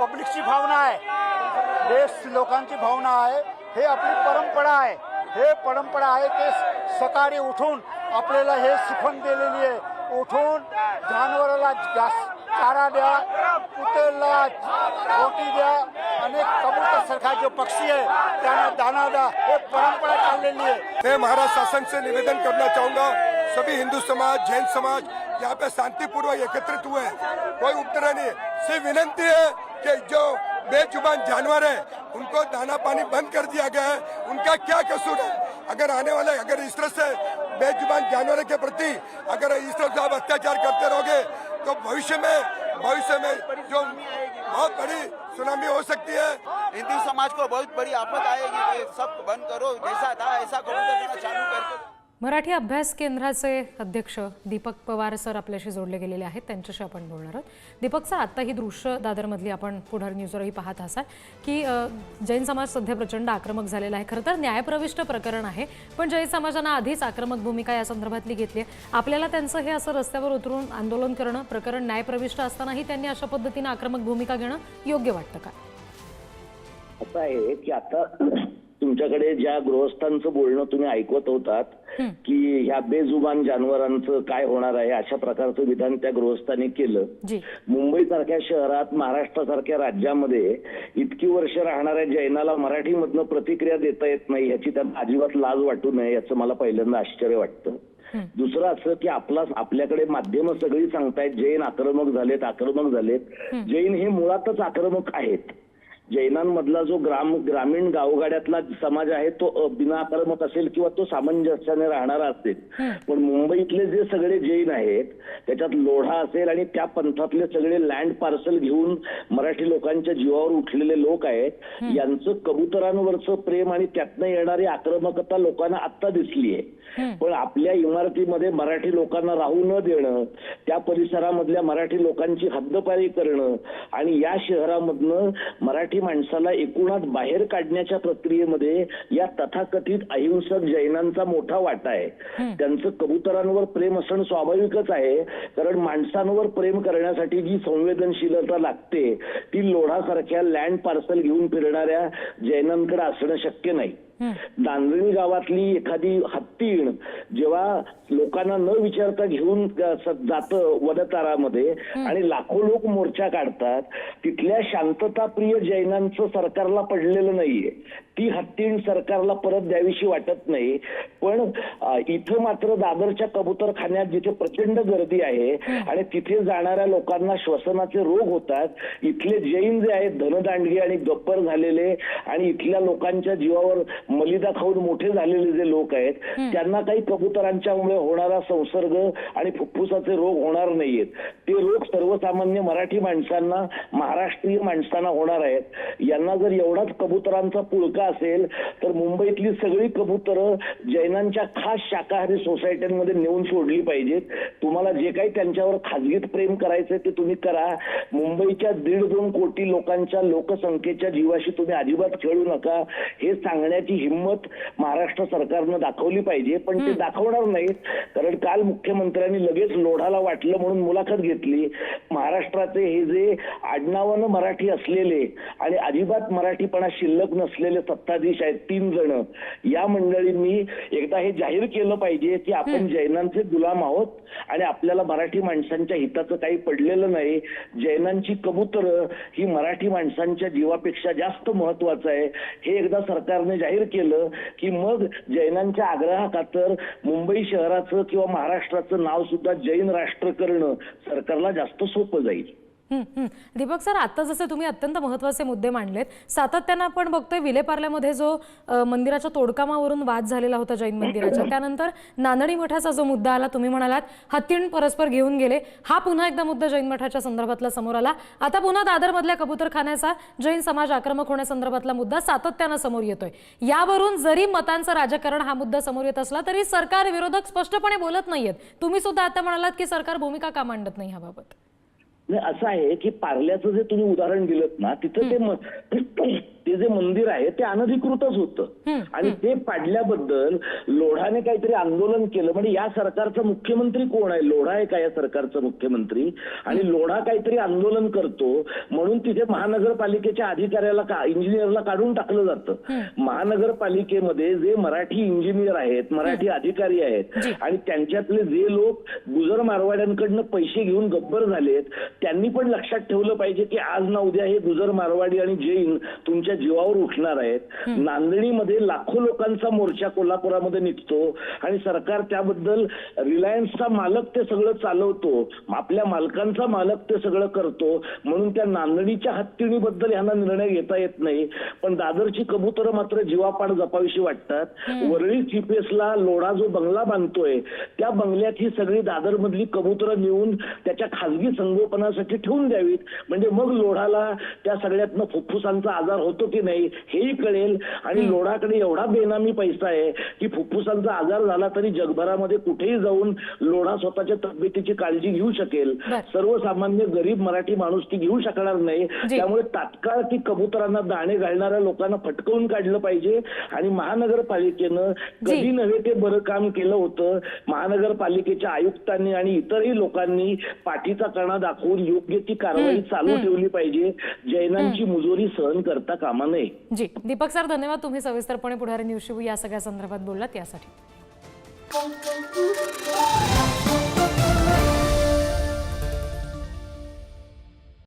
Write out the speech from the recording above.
पब्लिकची भावना आहे. देश लोकांची भावना आहे. हे आपली परंपरा आहे. हे परंपरा आहे ते सकाळी उठून आपल्याला हे शिकवण दिलेली आहे. उठून जनावराला जास्त चारा द्या कुत्र्याला रोटी द्या. अनेक कबूतर सरकार जो पक्षी है त्यांना दाना द्या. हे परंपरा चाललेली आहे. मैं महाराज शासन से निवेदन करना चाहूंगा सभी हिंदू समाज, जैन समाज यहाँ पे शांतिपूर्वक एकत्रित हुए हैं। कोई उपद्रव नहीं। सिर्फ़ विनंती है कि जो बेजुबान जानवर है, उनको दाना पानी बंद कर दिया गया है। उनका क्या कसूर है? अगर आने वाले, अगर इस तरह से बेजुबान जानवरों के प्रति अगर इस तरह से आप अत्याचार करते रहोगे तो भविष्य में भविष्य में जो बहुत बड़ी सुनामी हो सकती है। हिंदू समाज को बहुत बड़ी आफत आएगी। सब बंद करो। जैसा था, ऐसा करो चालू करके मराठी अभ्यास केंद्राचे अध्यक्ष दीपक पवार सर आपल्याशी जोडले गेलेले आहेत. त्यांच्याशी आपण बोलणार आहोत. दीपक सर आत्ता ही दृश्य दादरमधली आपण पुढार न्यूजवरही पाहत असाल की जैन समाज सध्या प्रचंड आक्रमक झालेला आहे. खरं तर न्यायप्रविष्ट प्रकरण आहे पण जैन समाजानं आधीच आक्रमक भूमिका या संदर्भातली घेतली आहे. आपल्याला त्यांचं हे असं रस्त्यावर उतरून आंदोलन करणं प्रकरण न्यायप्रविष्ट असतानाही त्यांनी अशा पद्धतीनं आक्रमक भूमिका घेणं योग्य वाटतं का? असं आहे की आता तुमच्याकडे ज्या गृहस्थांचं बोलणं तुम्ही ऐकवत होतात की ह्या बेजुबान जनावरांचं काय होणार आहे अशा प्रकारचं विधान त्या गृहस्थांनी केलं. जी. मुंबई सारख्या शहरात महाराष्ट्रासारख्या राज्यामध्ये इतकी वर्ष राहणाऱ्या जैनाला मराठीमधनं प्रतिक्रिया देता येत नाही याची त्यांना अजिबात लाज वाटू नये याचं मला पहिल्यांदा आश्चर्य वाटतं. दुसरं असं की आपला आपल्याकडे माध्यमं सगळी सांगतायत जैन आक्रमक झालेत आक्रमक झालेत. जैन हे मुळातच आक्रमक आहेत. जैनांमधला जो ग्राम ग्रामीण गावगाड्यातला समाज आहे तो अ, बिनाआक्रमक असेल किंवा तो सामंजस्याने राहणारा असेल. पण मुंबईतले जे सगळे जैन आहेत त्याच्यात लोढा असेल आणि त्या पंथातले सगळे लँड पार्सल घेऊन मराठी लोकांच्या जीवावर उठलेले लोक आहेत यांचं कबुतरांवरचं प्रेम आणि त्यातनं येणारी आक्रमकता लोकांना आता दिसली आहे. पण आपल्या इमारतीमध्ये मराठी लोकांना राहू न देणं त्या परिसरामधल्या मराठी लोकांची हद्दपारी करणं आणि या शहरामधनं मराठी माणसाला एकूणात बाहेर काढण्याच्या प्रक्रियेमध्ये या तथाकथित अहिंसक जैनांचा मोठा वाटा आहे. त्यांचं कबुतरांवर प्रेम असणं स्वाभाविकच आहे कारण माणसांवर प्रेम करण्यासाठी जी संवेदनशीलता लागते ती लोढासारख्या लँड पार्सल घेऊन फिरणाऱ्या जैनांकडे असणं शक्य नाही. नांदणी गावातली एखादी हत्तीण जेव्हा लोकांना न विचारता घेऊन जातं वदतारामध्ये आणि लाखो लोक मोर्चा काढतात तिथल्या शांतताप्रिय जैनांचं सरकारला पडलेलं नाहीये. ती हत्तीण सरकारला परत द्यावीशी वाटत नाही. पण इथं मात्र दादरच्या कबुतरखान्यात जिथे प्रचंड गर्दी आहे आणि तिथे जाणाऱ्या लोकांना श्वसनाचे रोग होतात इथले जैन जे आहेत धनदांडगे आणि गप्पर झालेले आणि इथल्या लोकांच्या जीवावर मलिदा खाऊन मोठे झालेले जे लोक आहेत त्यांना काही कबुतरांच्यामुळे होणारा संसर्ग आणि फुफ्फुसाचे रोग होणार नाहीयेत. ते रोग सर्वसामान्य मराठी माणसांना महाराष्ट्रीय माणसांना होणार आहेत. यांना जर एवढाच कबुतरांचा पुळका असेल तर मुंबईतली सगळी कबुतरं जैनांच्या खास शाकाहारी सोसायट्यांमध्ये नेऊन सोडली पाहिजेत तुम्हाला जे काही त्यांच्यावर खाजगीत प्रेम करायचंय ते तुम्ही करा. मुंबईच्या दीड दोन कोटी लोकांच्या लोकसंख्येच्या जीवाशी तुम्ही अजिबात खेळू नका. हे सांगण्याची हिंमत महाराष्ट्र सरकारनं दाखवली पाहिजे पण ते दाखवणार नाहीत. कारण काल मुख्यमंत्र्यांनी लगेच लोढाला वाटलं म्हणून मुलाखत घेतली. महाराष्ट्राचे हे जे आडनावानं मराठी असलेले आणि अजिबात मराठीपणा शिल्लक नसलेले सत्ताधीश आहेत तीन जण. या मंडळींनी एकदा हे जाहीर केलं पाहिजे की आपण जैनांचे गुलाम आहोत आणि आपल्याला मराठी माणसांच्या हिताचं काही पडलेलं नाही. जैनांची कबूतर ही मराठी माणसांच्या जीवापेक्षा जास्त महत्वाचं आहे. हे एकदा सरकारने जाहीर केलं की मग जैनांच्या आग्रहाखातर मुंबई शहराचं किंवा महाराष्ट्राचं नाव सुद्धा जैन राष्ट्र करणं सरकारला जास्त सोपं जाईल. दीपक सर आता जसे तुम्ही अत्यंत महत्त्वाचे मुद्दे मांडलेत सातत्यानं आपण बघतोय विलेपार्ल्यामध्ये जो मंदिराच्या तोडकामावरून वाद झालेला होता जैन मंदिराच्या. त्यानंतर नांदणी मठाचा जो मुद्दा आला तुम्ही म्हणालात हत्तीण परस्पर घेऊन गेले. हा पुन्हा एकदा मुद्दा जैन मठाच्या संदर्भातला समोर आला. आता पुन्हा दादरमधल्या कबूतरखान्याचा जैन समाज आक्रमक होण्यासंदर्भातला मुद्दा सातत्यानं समोर येतोय. यावरून जरी मतांचं राजकारण हा मुद्दा समोर येत असला तरी सरकार विरोधक स्पष्टपणे बोलत नाहीयेत. तुम्ही सुद्धा आता म्हणालात की सरकार भूमिका का मांडत नाही ह्याबाबत? असं आहे की पार्ल्याचं जे तुम्ही उदाहरण दिलं ना तिथं ते जे मंदिर आहे ते अनधिकृतच होतं. आणि ते पाडल्याबद्दल लोढाने काहीतरी आंदोलन केलं. म्हणजे या सरकारचा मुख्यमंत्री कोण आहे? लोढा आहे का या सरकारचा मुख्यमंत्री? आणि लोढा काहीतरी आंदोलन करतो म्हणून तिथे महानगरपालिकेच्या अधिकाऱ्याला का इंजिनियरला काढून टाकलं जातं. महानगरपालिकेमध्ये जे मराठी इंजिनियर आहेत मराठी अधिकारी आहेत आणि त्यांच्यातले जे लोक गुजर मारवाड्यांकडनं पैसे घेऊन गब्बर झालेत त्यांनी पण लक्षात ठेवलं पाहिजे की आज ना उद्या हे गुजर मारवाडी आणि जैन तुमच्या जीवावर उठणार आहेत. नांदेडीमध्ये लाखो लोकांचा मोर्चा कोल्हापुरामध्ये निघतो आणि सरकार त्याबद्दल रिलायन्सचा मालक ते सगळं चालवतो. आपल्या मालकांचा मालक ते सगळं करतो. म्हणून त्या नांदणीच्या हत्तीणीबद्दल यांना निर्णय घेता येत नाही. पण दादरची कबुतरं मात्र जीवापाड जपावीशी वाटतात. वरळी चिपेसला लोढा जो बंगला बांधतोय त्या बंगल्यात ही सगळी दादर मधली कबुतरं नेऊन त्याच्या खासगी संगोपनासाठी ठेवून द्यावीत. म्हणजे मग लोढाला त्या सगळ्यातनं फुफ्फुसांचा आजार होतो की नाही हेही कळेल. आणि लोढाकडे एवढा बेनामी पैसा आहे की फुफ्फुसांचा आजार झाला तरी जगभरामध्ये कुठेही जाऊन लोढा स्वतःच्या तब्येतीची काळजी घेऊ शकेल. सर्वसामान्य गरीब मराठी माणूस ती घेऊ शकणार नाही. त्यामुळे तात्काळ ती कबुतरांना दाणे घालणाऱ्या लोकांना फटकवून काढलं पाहिजे. आणि महानगरपालिकेनं. कधी नव्हे ते बरं काम केलं होतं. महानगरपालिकेच्या आयुक्तांनी आणि इतरही लोकांनी पाठीचा कणा दाखवून योग्य ती कारवाई चालू ठेवली पाहिजे. जैनांची मुजोरी सहन करता कामा नये जी दीपक सर धन्यवाद. तुम्ही सविस्तरपणे पुढारी न्यूज शिवू या सगळ्या संदर्भात बोललात यासाठी.